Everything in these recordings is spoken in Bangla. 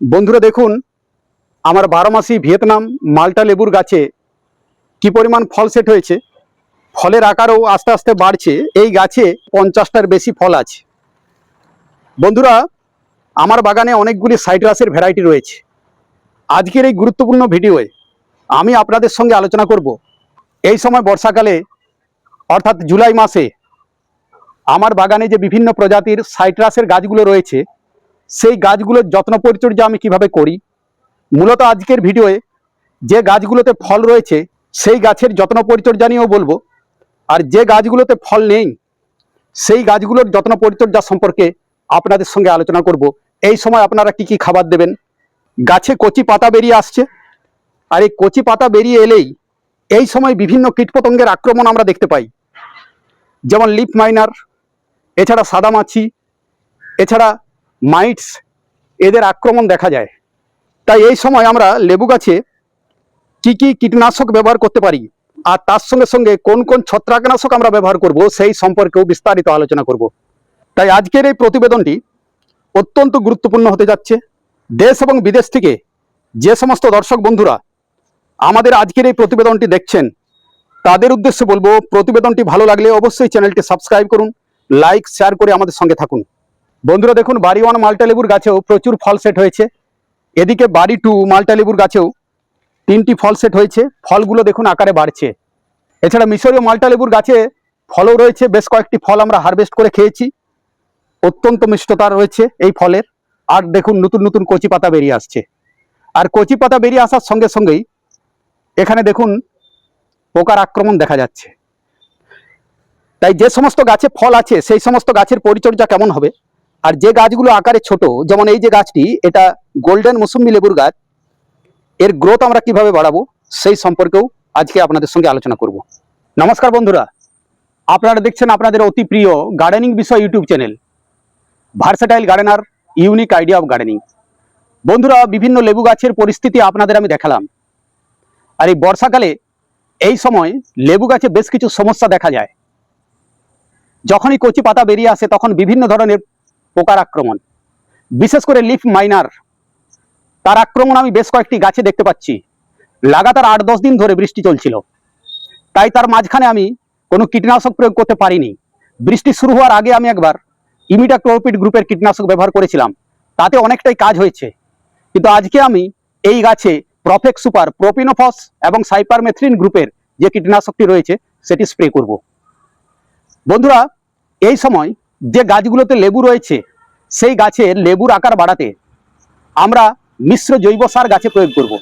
বন্ধুরা দেখুন, আমার বারো মাসি ভিয়েতনাম মাল্টা লেবুর গাছে কি পরিমাণ ফল সেট হয়েছে? ফলের আকারও আস্তে আস্তে বাড়ছে। এই গাছে পঞ্চাশটার বেশি ফল আছে। বন্ধুরা, আমার বাগানে অনেকগুলি সাইট্রাসের ভ্যারাইটি রয়েছে। আজকের এই গুরুত্বপূর্ণ ভিডিওয়ে আমি আপনাদের সঙ্গে আলোচনা করব। এই সময় বর্ষাকালে, অর্থাৎ জুলাই মাসে, আমার বাগানে যে বিভিন্ন প্রজাতির সাইট্রাসের গাছগুলো রয়েছে সেই গাছগুলোর যত্ন পরিচর্যা আমি কীভাবে করি? মূলত আজকের ভিডিওয়ে যে গাছগুলোতে ফল রয়েছে, সেই গাছের যত্ন পরিচর্যা নিয়েও বলব। আর যে গাছগুলোতে ফল নেই, সেই গাছগুলোর যত্ন পরিচর্যা সম্পর্কে আপনাদের সঙ্গে আলোচনা করব। এই সময় আপনারা কি কি খাবার দেবেন? গাছে কচি পাতা বেরিয়ে আসছে। আর এই কচি পাতা বেরিয়ে এলেই এই সময় বিভিন্ন কীটপতঙ্গের আক্রমণ আমরা দেখতে পাই। যেমন লিপ মাইনার, এছাড়া সাদামাছি এছাড়া মাইটস এদের আক্রমণ দেখা যায়। তাই এই সময় আমরা লেবু গাছে কি কি কীটনাশক ব্যবহার করতে পারি আর তার সঙ্গে সঙ্গে কোন কোন ছত্রাকনাশক আমরা ব্যবহার করব সেই সম্পর্কেও বিস্তারিত আলোচনা করব। তাই আজকের এই প্রতিবেদনটি অত্যন্ত গুরুত্বপূর্ণ হতে যাচ্ছে। দেশ এবং বিদেশ থেকে যে সমস্ত দর্শক বন্ধুরা আমাদের আজকের এই প্রতিবেদনটি দেখছেন, তাদের উদ্দেশ্যে বলব প্রতিবেদনটি ভালো লাগলে অবশ্যই চ্যানেলটি সাবস্ক্রাইব করুন, লাইক, শেয়ার করে আমাদের সঙ্গে থাকুন। বন্ধুরা দেখুন, বাড়ি ওয়ান মাল্টা লেবুর গাছেও প্রচুর ফল সেট হয়েছে। এদিকে বাড়ি টু মাল্টা লেবুর গাছেও তিনটি ফল সেট হয়েছে। ফলগুলো দেখুন, আকারে বাড়ছে। এছাড়া মিশরীয় মাল্টা লেবুর গাছে ফলও রয়েছে। বেশ কয়েকটি ফল আমরা হারভেস্ট করে খেয়েছি। অত্যন্ত মিষ্টতা রয়েছে এই ফলের। আর দেখুন, নতুন নতুন কচি পাতা বেরিয়ে আসছে। আর কচি পাতা বেরিয়ে আসার সঙ্গে সঙ্গেই এখানে দেখুন, পোকার আক্রমণ দেখা যাচ্ছে। তাই যে সমস্ত গাছে ফল আছে, সেই সমস্ত গাছের পরিচর্যা কেমন হবে? আর যে গাছগুলো আকারে ছোট, যেমন এই যে গাছটি, এটা গোল্ডেন মৌসুম্বি লেবুর গাছ, এর গ্রোথ আমরা কীভাবে বাড়াবো সেই সম্পর্কেও আজকে আপনাদের সঙ্গে আলোচনা করব। নমস্কার বন্ধুরা, আপনারা দেখছেন আপনাদের অতি প্রিয় গার্ডেনিং বিষয় YouTube channel versatile gardener unique idea of gardening বন্ধুরা, বিভিন্ন লেবু গাছের পরিস্থিতি আপনাদের আমি দেখালাম। আর এই বর্ষাকালে এই সময় লেবু গাছে বেশ কিছু সমস্যা দেখা যায়। যখনই কচি পাতা বেরিয়ে আসে, তখন বিভিন্ন ধরনের পোকার আক্রমণ। বিশেষ করে লিফ মাইনার। তার আক্রমণ আমি বেশ কয়েকটি গাছে দেখতে পাচ্ছি। লাগাতার আট দশ দিন ধরে বৃষ্টি চলছিল। তাই তার মাঝখানে আমি কোনো কীটনাশক প্রয়োগ করতে পারিনি। বৃষ্টি শুরু হওয়ার আগে আমি একবার ইমিডাক্লোরপিড গ্রুপের কীটনাশক ব্যবহার করেছিলাম। তাতে অনেকটাই কাজ হয়েছে। কিন্তু আজকে আমি এই গাছে প্রফেক্ট সুপার প্রোপিনোফস এবং সাইপারমেথ্রিন গ্রুপের যে কীটনাশকটি রয়েছে, সেটি স্প্রে করব। বন্ধুরা, এই সময় যে গাছগুলোতে লেবু রয়েছে, সেই গাছের লেবুর আকার বাড়াতে আমরা মিশ্র জৈব সার গাছে প্রয়োগ করব।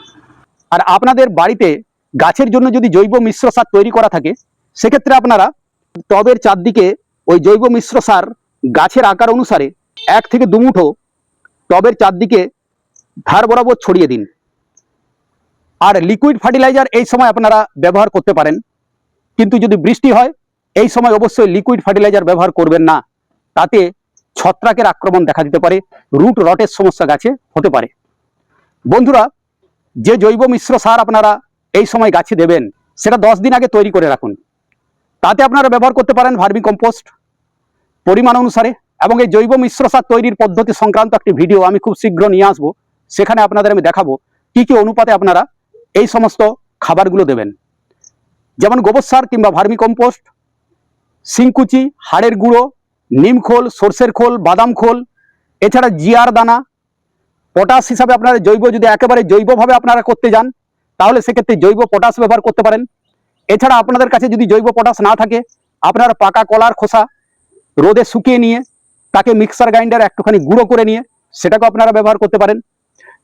আর আপনাদের বাড়িতে গাছের জন্য যদি জৈব মিশ্র সার তৈরি করা থাকে, সেক্ষেত্রে আপনারা টবের চারদিকে ওই জৈব মিশ্র সার গাছের আকার অনুসারে এক থেকে দুমুঠো টবের চারদিকে ধার বরাবর ছড়িয়ে দিন। আর লিকুইড ফার্টিলাইজার এই সময় আপনারা ব্যবহার করতে পারেন। কিন্তু যদি বৃষ্টি হয়, এই সময় অবশ্যই লিকুইড ফার্টিলাইজার ব্যবহার করবেন না। তাতে ছত্রাকের আক্রমণ দেখা দিতে পারে, রুট রটের সমস্যা গাছে হতে পারে। বন্ধুরা, যে জৈব মিশ্র সার আপনারা এই সময় গাছে দেবেন, সেটা দশ দিন আগে তৈরি করে রাখুন। তাতে আপনারা ব্যবহার করতে পারেন ভার্মি কম্পোস্ট পরিমাণ অনুসারে এবং এই জৈব মিশ্র সার তৈরির পদ্ধতি সংক্রান্ত একটি ভিডিও আমি খুব শীঘ্র নিয়ে আসব। সেখানে আপনাদের আমি দেখাবো কি কি অনুপাতে আপনারা এই সমস্ত খাবারগুলো দেবেন। যেমন গোবর সার কিংবা ভার্মি কম্পোস্ট, শিংকুচি, হাড়ের গুঁড়ো নিম খোল, সর্ষের খোল, বাদাম খোল, এছাড়া জিয়ার দানা, পটাশ হিসাবে আপনারা জৈব যদি একেবারে জৈবভাবে আপনারা করতে যান, তাহলে সেক্ষেত্রে জৈব পটাশ ব্যবহার করতে পারেন। এছাড়া আপনাদের কাছে যদি জৈব পটাশ না থাকে, আপনারা পাকা কলার খোসা রোদে শুকিয়ে নিয়ে, তাকে মিক্সার গ্রাইন্ডার একটুখানি গুঁড়ো করে নিয়ে, সেটাকেও আপনারা ব্যবহার করতে পারেন।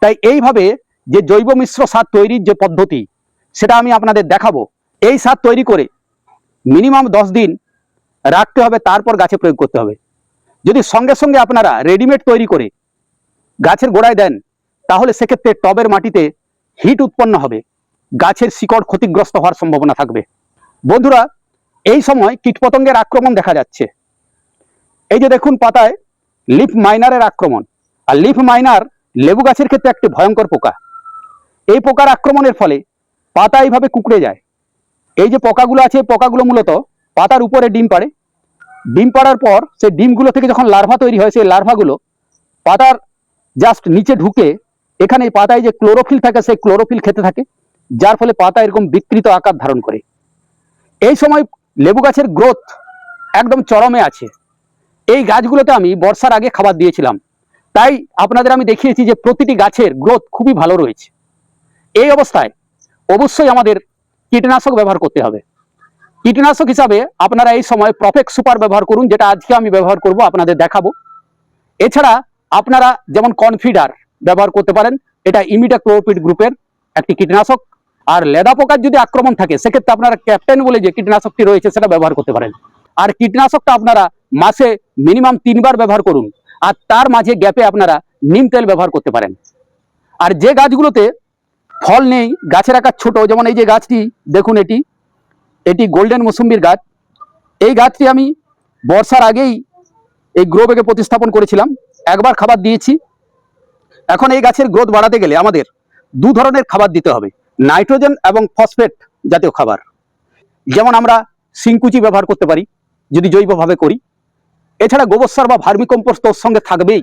তাই এইভাবে যে জৈব মিশ্র সার তৈরির যে পদ্ধতি, সেটা আমি আপনাদের দেখাবো। এই সার তৈরি করে মিনিমাম দশ দিন রাখতে হবে, তারপর গাছে প্রয়োগ করতে হবে। যদি সঙ্গে সঙ্গে আপনারা রেডিমেড তৈরি করে গাছের গোড়ায় দেন, তাহলে সেক্ষেত্রে টবের মাটিতে হিট উৎপন্ন হবে। গাছের শিকড় ক্ষতিগ্রস্ত হওয়ার সম্ভাবনা থাকবে। বন্ধুরা, এই সময় কীটপতঙ্গের আক্রমণ দেখা যাচ্ছে। এই যে দেখুন পাতায় লিফ মাইনারের আক্রমণ। আর লিফ মাইনার লেবু গাছের ক্ষেত্রে একটি ভয়ঙ্কর পোকা। এই পোকার আক্রমণের ফলে পাতা এইভাবে কুকড়ে যায়। এই যে পোকাগুলো আছে পোকাগুলো মূলত পাতার উপরে ডিম পাড়ে। ডিম পাড়ার পর সেই ডিমগুলো থেকে যখন লার্ভা তৈরি হয়, সেই লার্ভাগুলো পাতার জাস্ট নিচে ঢুকে এখানে পাতায় যে ক্লোরোফিল থাকে, সেই ক্লোরোফিল খেতে থাকে, যার ফলে পাতা এরকম বিকৃত আকার ধারণ করে। এই সময় লেবু গাছের গ্রোথ একদম চরমে আছে। এই গাছগুলোতে আমি বর্ষার আগে খাবার দিয়েছিলাম। তাই আপনাদের আমি দেখিয়েছি যে প্রতিটি গাছের গ্রোথ খুবই ভালো রয়েছে। এই অবস্থায় অবশ্যই আমাদের কীটনাশক ব্যবহার করতে হবে। কীটনাশক হিসাবে আপনারা এই সময় প্রফেক্ট সুপার ব্যবহার করুন, যেটা আজকে আমি ব্যবহার করব, আপনাদের দেখাবো। এছাড়া আপনারা যেমন কনফিডার ব্যবহার করতে পারেন, এটা ইমিডাক্লোপিড গ্রুপের একটি কীটনাশক। আর লেদা পোকার যদি আক্রমণ থাকে, সেক্ষেত্রে আপনারা ক্যাপ্টেন বলে যে কীটনাশকটি রয়েছে, সেটা ব্যবহার করতে পারেন। আর কীটনাশকটা আপনারা মাসে মিনিমাম তিনবার ব্যবহার করুন, আর তার মাঝে গ্যাপে আপনারা নিম তেল ব্যবহার করতে পারেন। আর যে গাছগুলোতে ফল নেই, গাছের আকার ছোট, যেমন এই যে গাছটি, দেখুন এটি এটি গোল্ডেন মৌসুম্বির গাছ। এই গাছটি আমি বর্ষার আগেই এই গ্রো ব্যাগে প্রতিস্থাপন করেছিলাম। একবার খাবার দিয়েছি। এখন এই গাছের গ্রোথ বাড়াতে গেলে আমাদের দু ধরনের খাবার দিতে হবে। নাইট্রোজেন এবং ফসফেট জাতীয় খাবার। যেমন আমরা সিংকুচি ব্যবহার করতে পারি, যদি জৈবভাবে করি। এছাড়া গোবর সার বা ভার্মি কম্পোস্ট ওর সঙ্গে থাকবেই,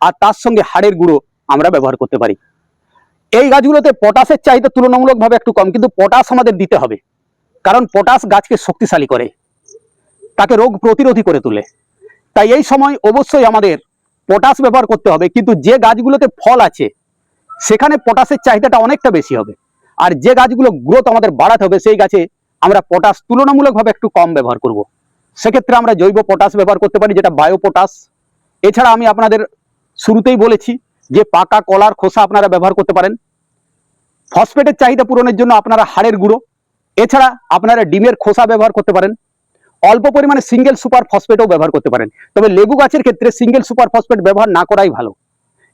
আর তার সঙ্গে হাড়ের গুঁড়ো আমরা ব্যবহার করতে পারি। এই গাছগুলোতে পটাশের চাহিদা তুলনামূলকভাবে একটু কম, কিন্তু পটাশ আমাদের দিতে হবে। কারণ পটাশ গাছকে শক্তিশালী করে। তাকে রোগ প্রতিরোধী করে তোলে। তাই এই সময় অবশ্যই আমাদের পটাশ ব্যবহার করতে হবে, কিন্তু যে গাছগুলোতে ফল আছে, সেখানে পটাশের চাহিদাটা অনেকটা বেশি হবে। আর যে গাছগুলো গ্রোথ আমাদের বাড়াতে হবে, সেই গাছে আমরা পটাশ তুলনামূলকভাবে একটু কম ব্যবহার করব। সেক্ষেত্রে আমরা জৈব পটাশ ব্যবহার করতে পারি, যেটা বায়ো পটাশ এছাড়া আমি আপনাদের শুরুতেই বলেছি যে পাকা কলার খোসা আপনারা ব্যবহার করতে পারেন। ফসফেটের চাহিদা পূরণের জন্য আপনারা হাড়ের গুঁড়ো এছাড়া আপনারা ডিমের খোসা ব্যবহার করতে পারেন, অল্প পরিমাণে সিঙ্গেল সুপার ফসফেটও ব্যবহার করতে পারেন। তবে লেবু গাছের ক্ষেত্রে সিঙ্গেল সুপার ফসফেট ব্যবহার না করাই ভালো।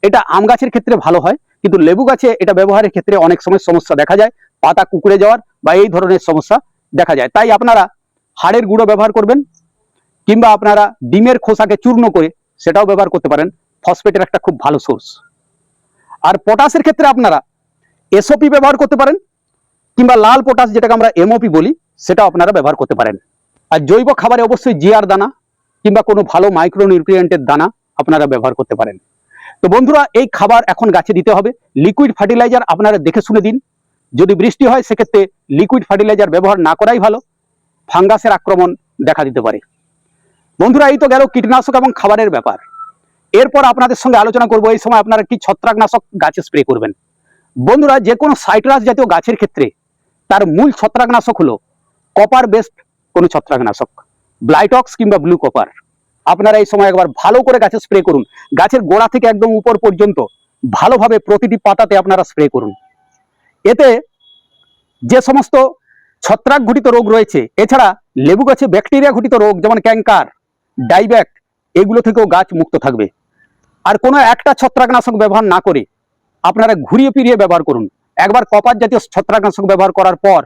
এটা আম গাছের ক্ষেত্রে ভালো হয়, কিন্তু লেবু গাছে এটা ব্যবহারের ক্ষেত্রে অনেক সময় সমস্যা দেখা যায়, পাতা কুকুরে যাওয়ার বা এই ধরনের সমস্যা দেখা যায়। তাই আপনারা হাড়ের গুঁড়ো ব্যবহার করবেন, কিংবা আপনারা ডিমের খোসাকে চূর্ণ করে সেটাও ব্যবহার করতে পারেন ফসফেটের একটা খুব ভালো সোর্স আর পটাশের ক্ষেত্রে আপনারা এসওপি ব্যবহার করতে পারেন কিংবা লাল পটাশ যেটাকে আমরা এমওপি বলি, সেটাও আপনারা ব্যবহার করতে পারেন। আর জৈব খাবারে অবশ্যই জিয়ার দানা কিংবা কোনো ভালো মাইক্রো নিউট্রিয়েন্টের দানা আপনারা ব্যবহার করতে পারেন। তো বন্ধুরা, এই খাবার এখন গাছে দিতে হবে। লিকুইড ফার্টিলাইজার আপনারা দেখে শুনে দিন। যদি বৃষ্টি হয়, সেক্ষেত্রে লিকুইড ফার্টিলাইজার ব্যবহার না করাই ভালো। ফাঙ্গাসের আক্রমণ দেখা দিতে পারে। বন্ধুরা, এই তো গেল কীটনাশক এবং খাবারের ব্যাপার। এরপর আপনাদের সঙ্গে আলোচনা করব, এই সময় আপনারা কি ছত্রাকনাশক গাছে স্প্রে করবেন। বন্ধুরা, যে কোনো সাইট্রাস জাতীয় গাছের ক্ষেত্রে তার মূল ছত্রাকনাশক হলো কপার বেসড কোনো ছত্রাকনাশক ব্লাইটক্স কিংবা ব্লু কপার আপনারা এই সময় একবার ভালো করে গাছে স্প্রে করুন। গাছের গোড়া থেকে একদম উপর পর্যন্ত ভালোভাবে প্রতিটি পাতাতে আপনারা স্প্রে করুন। এতে যে সমস্ত ছত্রাক ঘটিত রোগ রয়েছে, এছাড়া লেবু গাছে ব্যাকটেরিয়া ঘটিত রোগ যেমন ক্যাঙ্কার ডাইব্যাক, এগুলো থেকেও গাছ মুক্ত থাকবে। আর কোনো একটা ছত্রাকনাশক ব্যবহার না করে আপনারা ঘুরিয়ে ফিরিয়ে ব্যবহার করুন। একবার কপার জাতীয় ছত্রাকনাশক ব্যবহার করার পর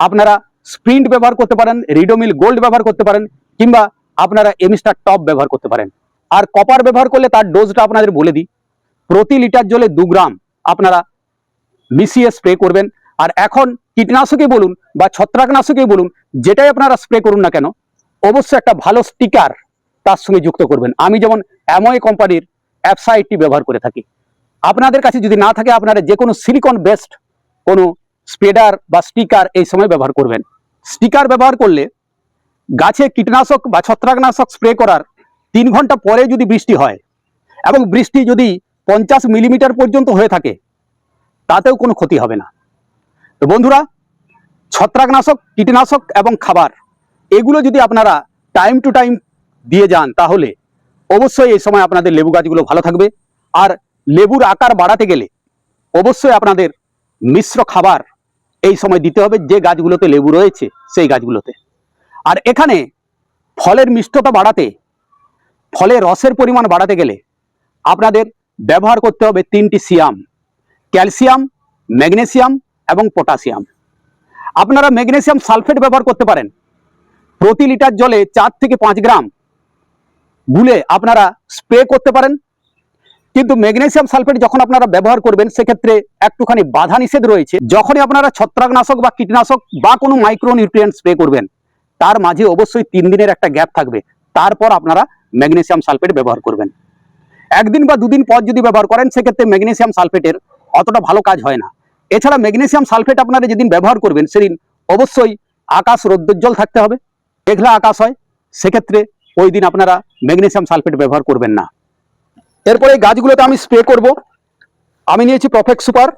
আপনারা স্প্রিন্ট ব্যবহার করতে পারেন, রিডোমিল গোল্ড ব্যবহার করতে পারেন, কিংবা আপনারা এমিস্টার টপ ব্যবহার করতে পারেন। আর কপার ব্যবহার করলে তার ডোজটা আপনাদের বলে দিই। প্রতি লিটার জলে দু গ্রাম আপনারা মিশিয়ে স্প্রে করবেন। আর এখন কীটনাশকে বলুন বা ছত্রাকনাশকে বলুন, যেটাই আপনারা স্প্রে করুন না কেন, অবশ্যই একটা ভালো স্টিকার তার সঙ্গে যুক্ত করবেন। আমি যেমন অ্যাময় কোম্পানির অ্যাপসাইটটি ব্যবহার করে থাকি। আপনাদের কাছে যদি না থাকে, আপনারা যে কোনো সিলিকন বেসড কোনো স্প্রেডার বা স্টিকার এই সময় ব্যবহার করবেন। স্টিকার ব্যবহার করলে গাছে কীটনাশক বা ছত্রাকনাশক স্প্রে করার তিন ঘণ্টা পরে যদি বৃষ্টি হয় এবং বৃষ্টি যদি পঞ্চাশ মিলিমিটার পর্যন্ত হয়ে থাকে, তাতেও কোনো ক্ষতি হবে না। তো বন্ধুরা, ছত্রাকনাশক, কীটনাশক এবং খাবার এগুলো যদি আপনারা টাইম টু টাইম দিয়ে যান, তাহলে অবশ্যই এই সময় আপনাদের লেবু গাছগুলো ভালো থাকবে। আর লেবুর আকার বাড়াতে গেলে অবশ্যই আপনাদের মিশ্র খাবার এই সময় দিতে হবে, যে গাছগুলোতে লেবু রয়েছে সেই গাছগুলোতে। আর এখানে ফলের মিষ্টতা বাড়াতে ফলে রসের পরিমাণ বাড়াতে গেলে আপনাদের ব্যবহার করতে হবে তিনটি সিয়াম, ক্যালসিয়াম, ম্যাগনেসিয়াম এবং পটাশিয়াম আপনারা ম্যাগনেসিয়াম সালফেট ব্যবহার করতে পারেন। প্রতি লিটার জলে চার থেকে পাঁচ গ্রাম গুলে আপনারা স্প্রে করতে পারেন। কিন্তু ম্যাগনেসিয়াম সালফেট যখন আপনারা ব্যবহার করবেন, সেক্ষেত্রে একটুখানি বাধা নিষেধ রয়েছে। যখনই আপনারা ছত্রাকনাশক বা কীটনাশক বা কোনো মাইক্রো নিউট্রিয়েন্ট স্প্রে করবেন, তার মাঝে অবশ্যই তিন দিনের একটা গ্যাপ থাকবে। তারপর আপনারা ম্যাগনেসিয়াম সালফেট ব্যবহার করবেন। একদিন বা দুদিন পর যদি ব্যবহার করেন, সেক্ষেত্রে ম্যাগনেসিয়াম সালফেটের অতটা ভালো কাজ হয় না। এছাড়া ম্যাগনেসিয়াম সালফেট আপনারা যেদিন ব্যবহার করবেন, সেদিন অবশ্যই আকাশ রৌদ্রোজ্জ্বল থাকতে হবে। মেঘলা আকাশ হয়, সেক্ষেত্রে ওই দিন আপনারা ম্যাগনেসিয়াম সালফেট ব্যবহার করবেন না। এরপরে এই গাছগুলোতে আমি স্প্রে করব। আমি নিয়েছি প্রফেক্ট সুপার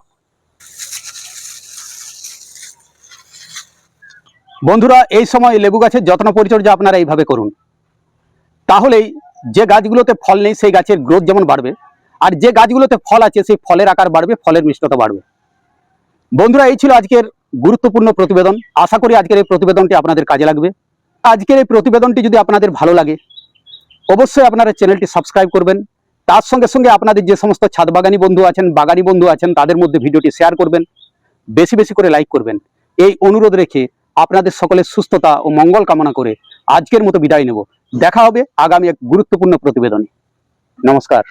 বন্ধুরা, এই সময় লেবু গাছের যত্ন পরিচর্যা আপনারা এইভাবে করুন। তাহলেই যে গাছগুলোতে ফল নেই, সেই গাছের গ্রোথ যেমন বাড়বে, আর যে গাছগুলোতে ফল আছে, সেই ফলের আকার বাড়বে, ফলের মিষ্টতা বাড়বে। বন্ধুরা, এই ছিল আজকের গুরুত্বপূর্ণ প্রতিবেদন। আশা করি আজকের এই প্রতিবেদনটি আপনাদের কাজে লাগবে। আজকের এই প্রতিবেদনটি যদি আপনাদের ভালো লাগে, অবশ্যই আপনারা চ্যানেলটি সাবস্ক্রাইব করবেন। তার সঙ্গে সঙ্গে আপনাদের যে সমস্ত ছাদ বাগানি বন্ধু আছেন, বাগানি বন্ধু আছেন, তাদের মধ্যে ভিডিওটি শেয়ার করবেন, বেশি বেশি করে লাইক করবেন। এই অনুরোধ রেখে আপনাদের সকলের সুস্থতা ও মঙ্গল কামনা করে আজকের মতো বিদায় নেব। দেখা হবে আগামী এক গুরুত্বপূর্ণ প্রতিবেদনে। নমস্কার।